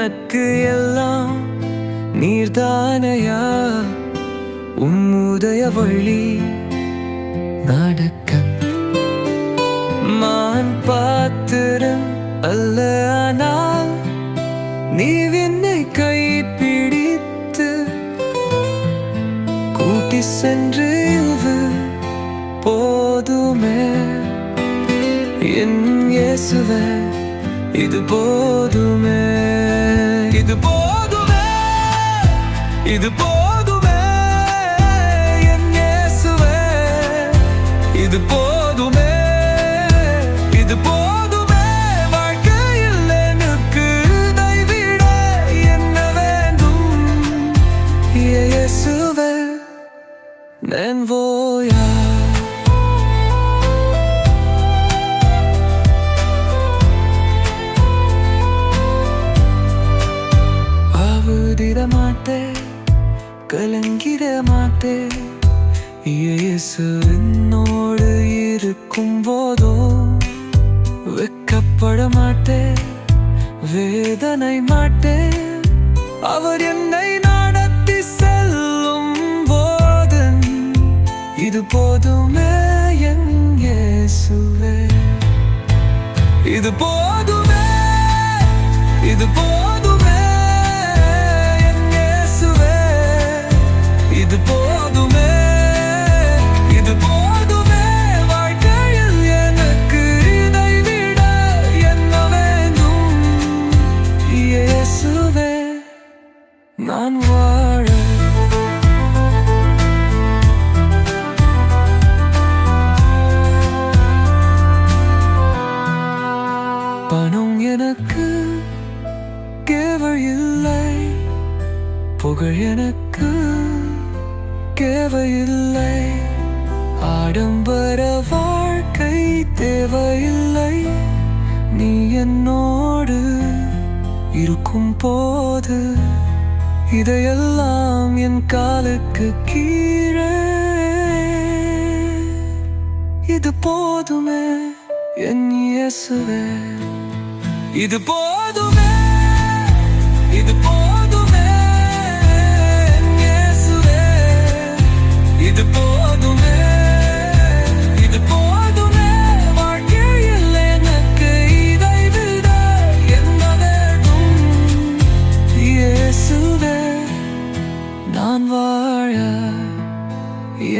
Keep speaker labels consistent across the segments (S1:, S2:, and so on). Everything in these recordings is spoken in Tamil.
S1: எனக்கு எல்லாம் நீர்தானையா? உம்முதய வழி நடக்க. மான் பாத்திரம் அல்ல ஆனால் நீ என்னை கைப்பிடித்து கூட்டி சென்று இது போதுமே. என் இயேசுவே இது போதுமே. இது போதுமே என் இயேசுவே. இது போதுமே இது போதுமே. வாழ்க்கையில் எனக்கு தைவிட என்ன வேண்டும்? இயேசுவே நான்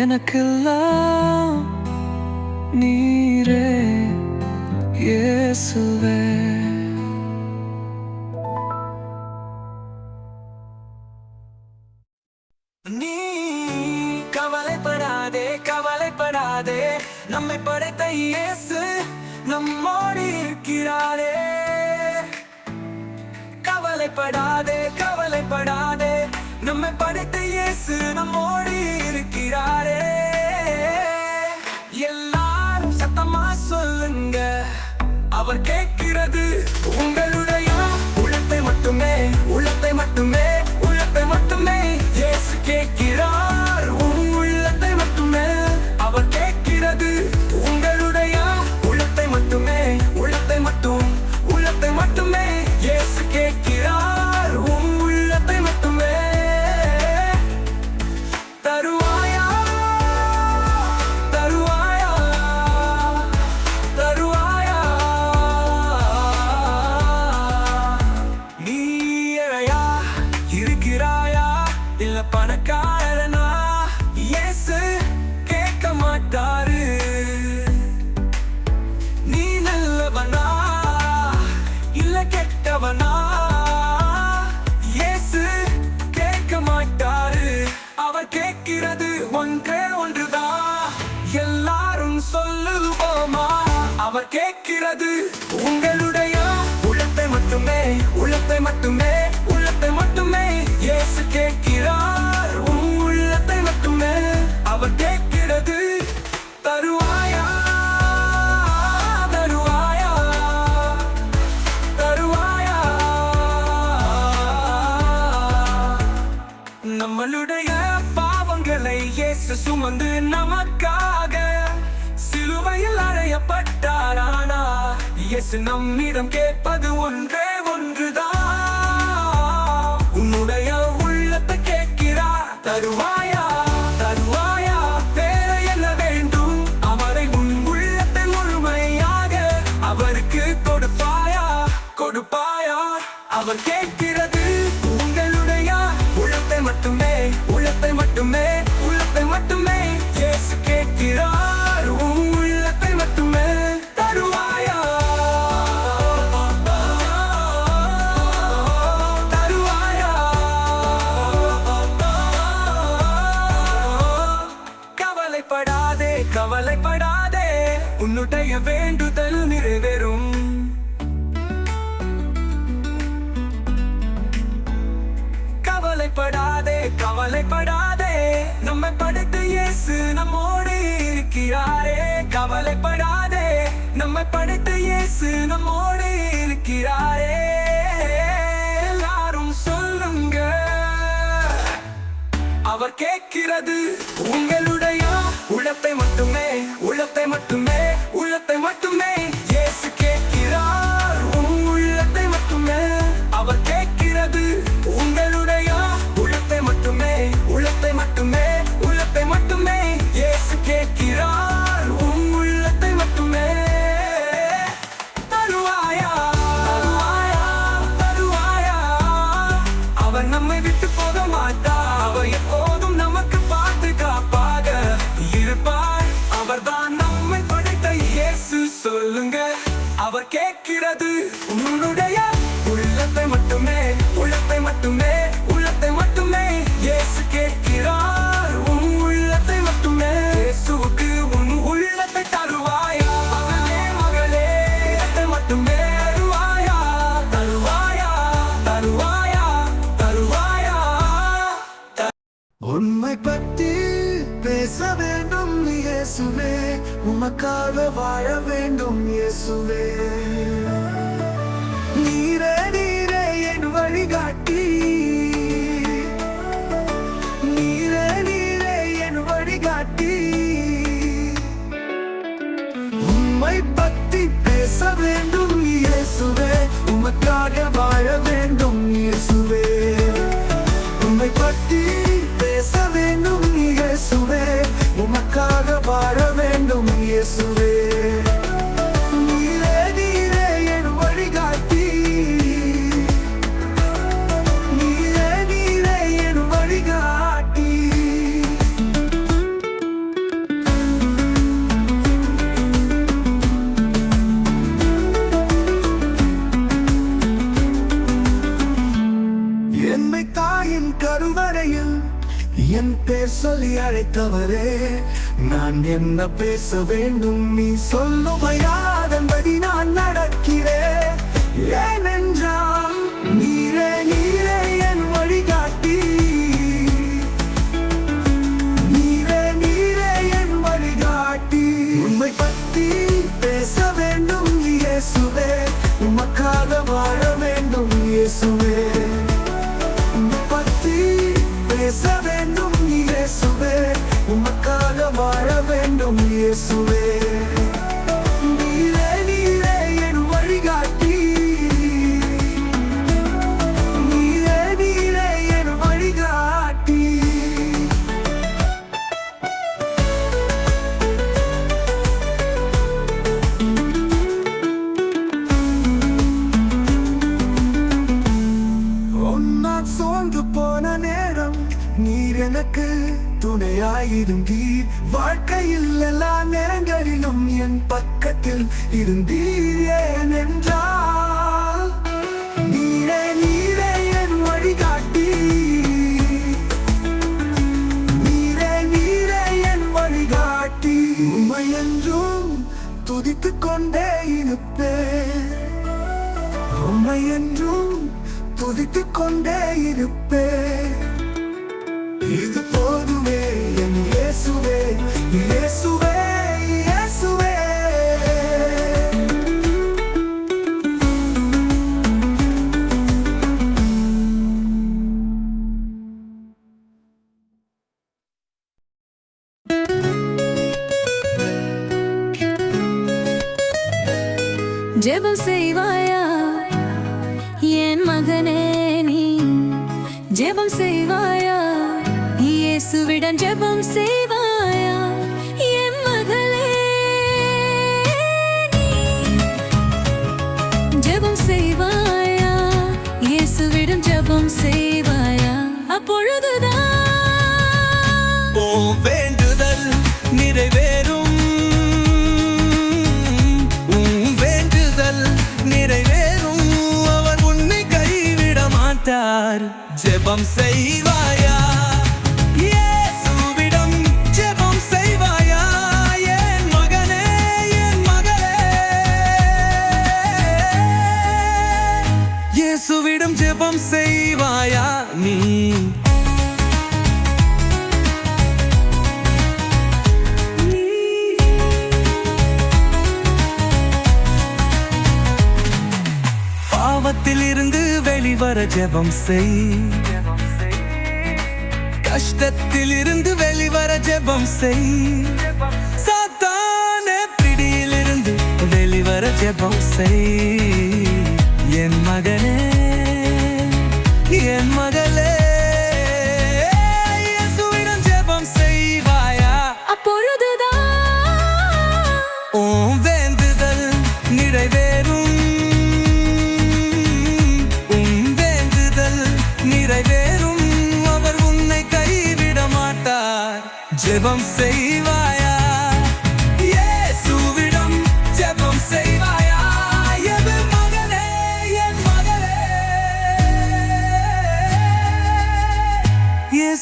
S1: எனக்கெல்லாம் நீரே இயேசுவே. நீ கவலைப்படாதே கவலைப்படாதே. நம்மை படைத்த இயேசு நம்மோடு இருக்கிறாரே. கவலைப்படாதே கவலைப்படாதே. நம்மை படைத்த இயேசு நம்மோடு இருக்கிறாரே எல்லாரும் சத்தமா சொல்லுங்க. அவர் கேட்கிறது உங்களுடைய கேட்கிறது உங்களுடைய உள்ளத்தை மட்டுமே உள்ளத்தை மட்டுமே உள்ளத்தை மட்டுமே இயேசு கேட்கிறார். உன் உள்ளத்தை மட்டுமே அவர் கேட்கிறது. தருவாயா? தருவாயா? தருவாயா? நம்மளுடைய பாவங்களை இயேசு சுமந்து பேசு நம்மிடம் கேட்பது ஒன்றே தவறே நான் என்ன பேச வேண்டும் நீ சொல்லுமையாதன்படி நான் நடக்கிறேன். போன நேரம் நீர் எனக்கு துணையாயிருந்தீர் வாழ்க்கையில் எல்லா நேரங்களிலும் என் பக்கத்தில் இருந்தீர் ஏன் என்றால் நீரே நீரே என் வழிகாட்டி. நீரே நீரே என் வழிகாட்டி. உண்மை என்றும் துதித்துக் கொண்டே இருப்பேன். உண்மை துதித்துக் கொண்டே இருப்பே இது போதுமே என் இயேசுவே இயேசுவே இயேசுவே.
S2: ஜெபம் செய்வாயா? மகனே நீ. ஜெபம் செய்வாயா? இயேசுவிடம் ஜெபம் செய்வாயா? என் மகளே ஜெபம் செய்வாயா?
S1: இயேசுவிடம் ஜெபம் செய் ஜெபம் செய்வாயா? இயேசுவிடம் ஜெபம் செய்வாயா? என் மகனே என் மகளே. இயேசுவிடம் ஜெபம் செய்வாயா நீ? பாவத்தில் இருந்து வெளிவர ஜெபம் செய். துரிதத்தில் இருந்து வெளிவர ஜெபம் செய். சாத்தான பிடியில் இருந்து வெளிவர ஜெபம் செய். என் மகனே என் மகன்.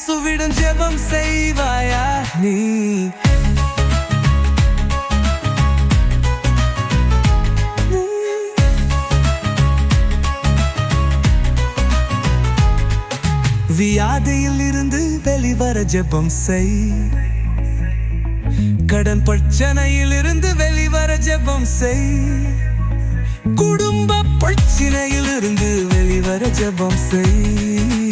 S1: இயேசுவிடம் ஜெபம் செய்வாயா நீ? வியாதியில் இருந்து வெளிவர ஜெபம் செய். கடன் பிரச்சனையில் இருந்து வெளிவர ஜெபம் செய். குடும்ப பிரச்சனையில் இருந்து வெளிவர ஜெபம் செய்.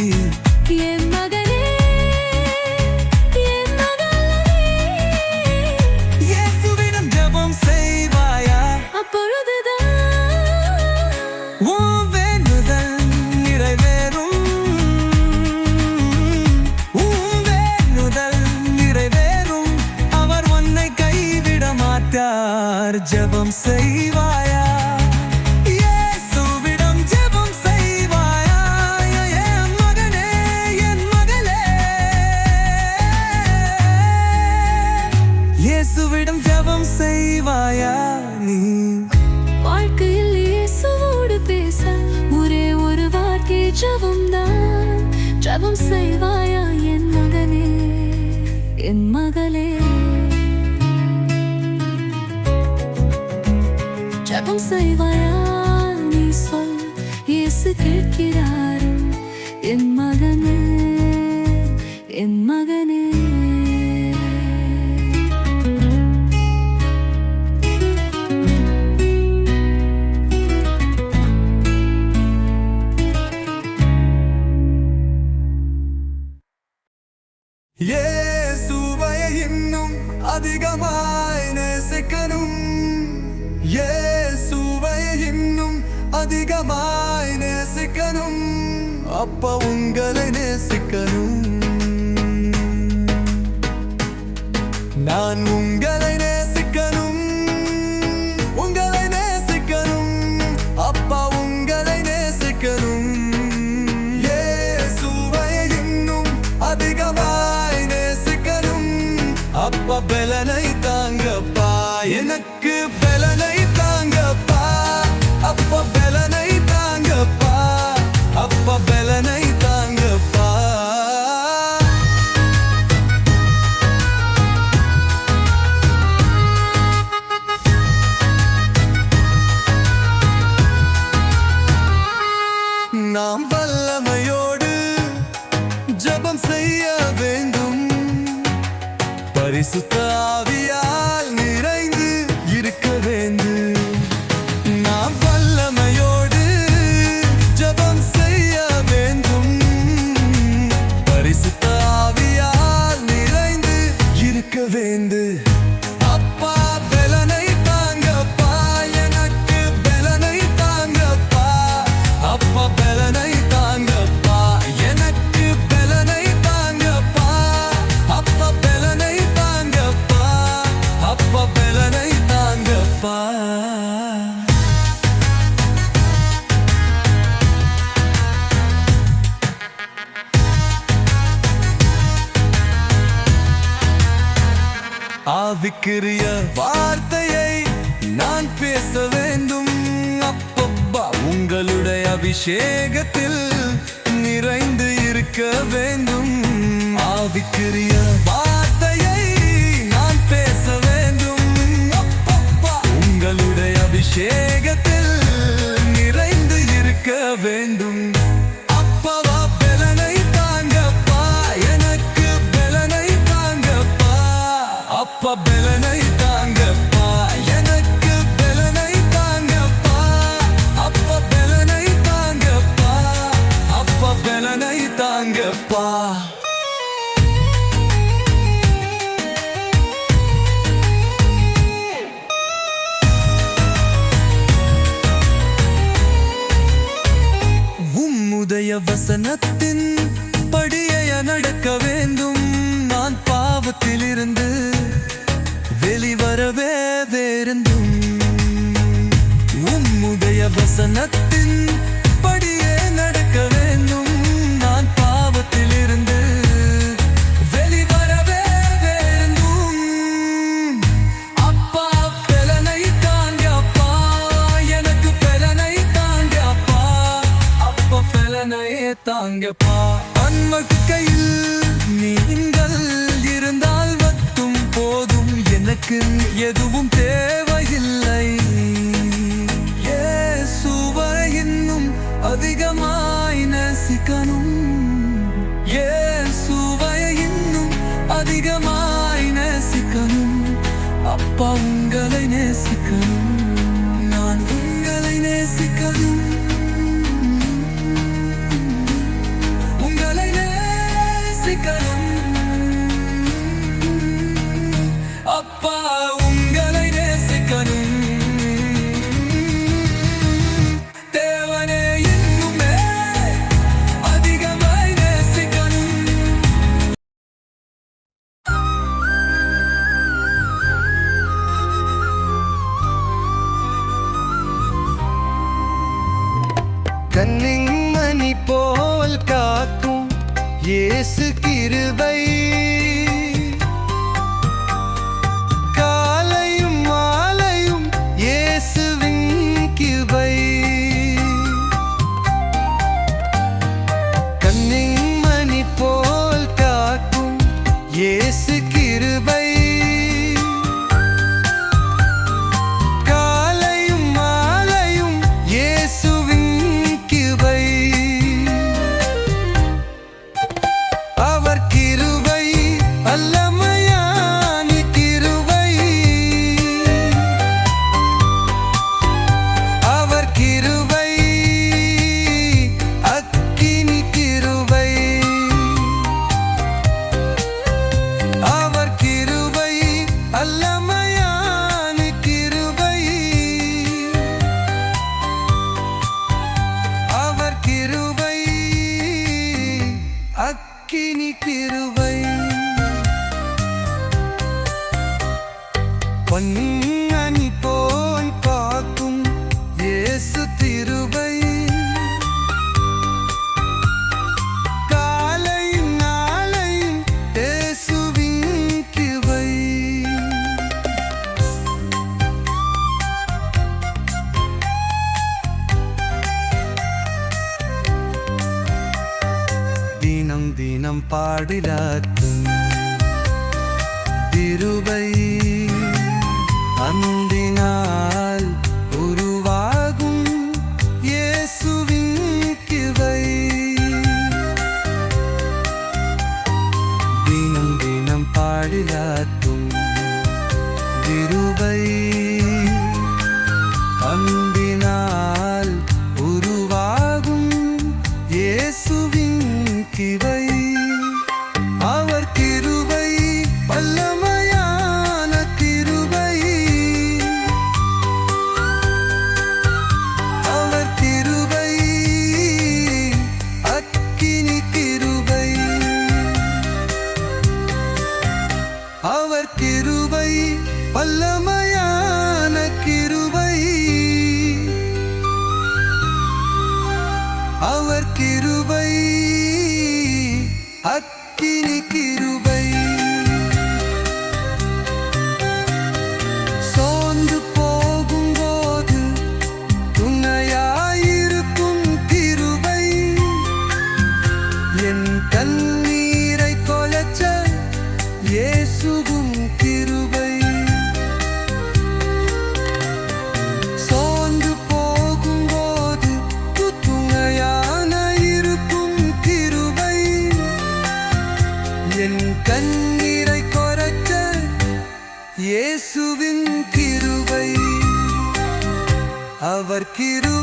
S1: அதிகமாய் நேசிக்கணும். அப்ப உங்களை நேசிக்கணும். நான் உங்கள் செய்ய வேண்டும். பரிசுத்த
S3: பார்க்கிறிய வார்த்தையை நான் பேச வேண்டும். அப்பப்பா உங்களுடைய அபிஷேகத்தில் நிறைந்து இருக்க வேண்டும். ஆவிக்குரிய வார்த்தையை நான் பேச வேண்டும். அப்பப்பா உங்களுடைய அபிஷேகத்தில் நிறைந்து இருக்க வேண்டும்.
S1: sanat പാടിലാത്തും തിരുവൈ அவர் கிரு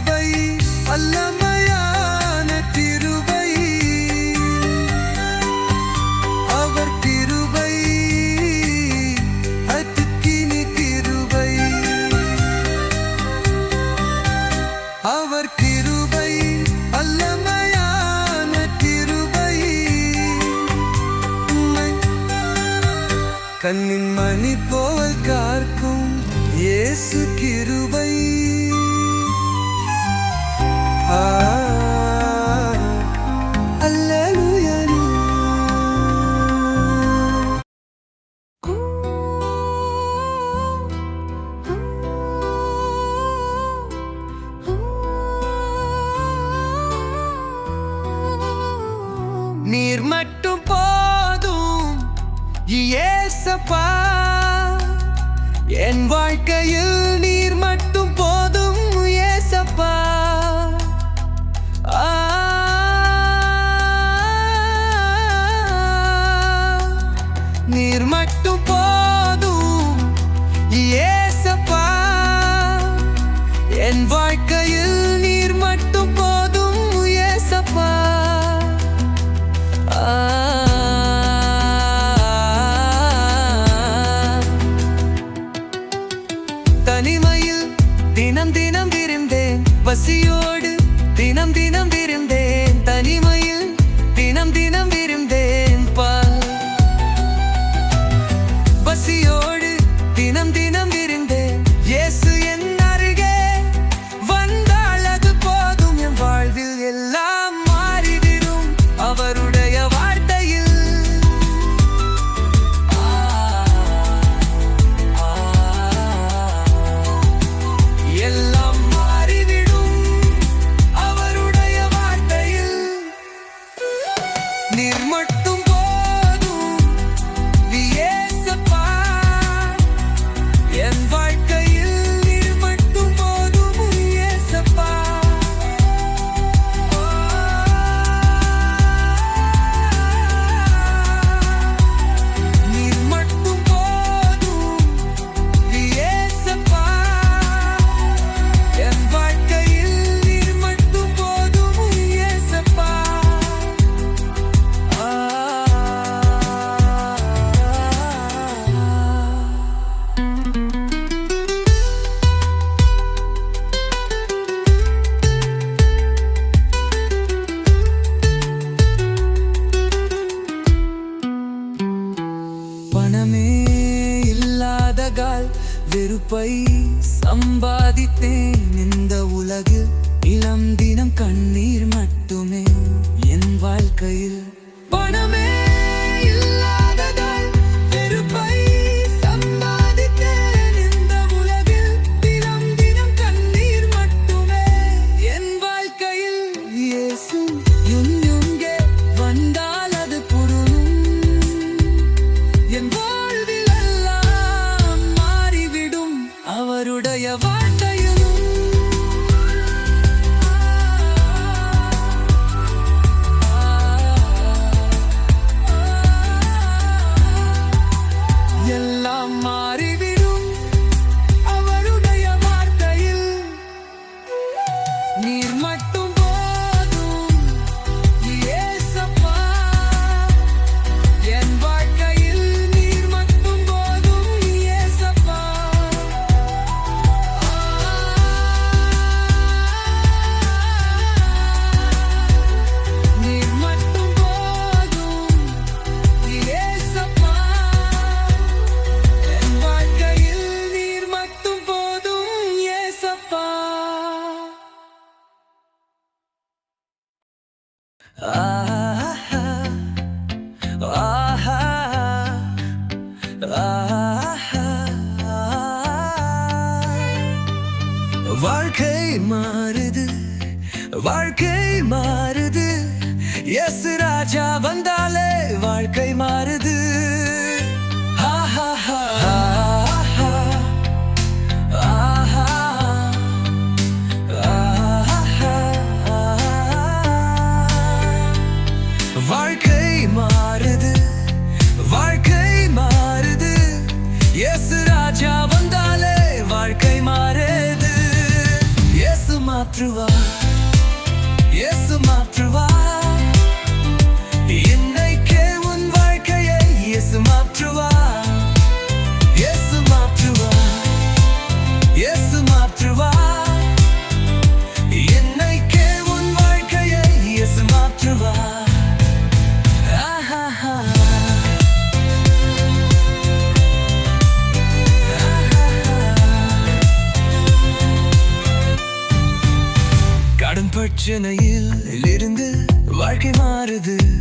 S1: மாறுது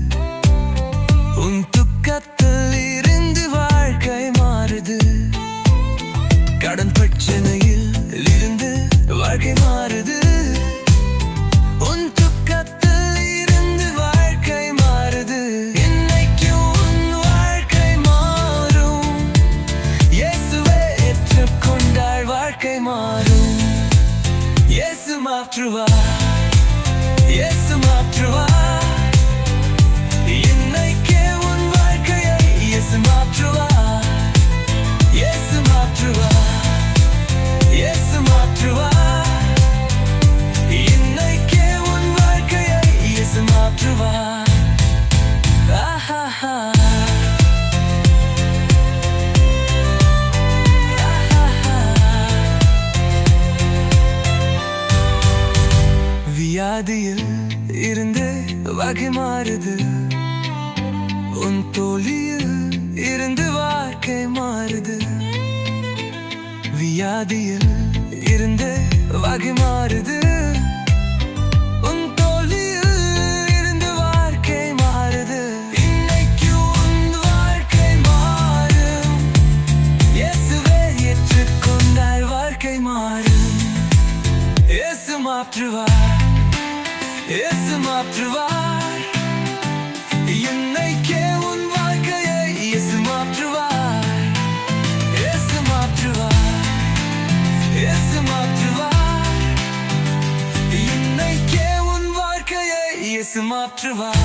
S1: பாதியில் இருந்து வகை மாறுது. உன் தோழியில் இருந்து வாழ்க்கை மாறுது. வியாதியில் இருந்து வகை மாறுது. எசுமா மாற்றுவார் என்னைக்கே உன் வாழ்க்கையை எசு மாற்றுவார் எசு மாற்றுவார் எசு மாற்றுவார் என்னைக்கே உன் வாழ்க்கையை எசு மாற்றுவார்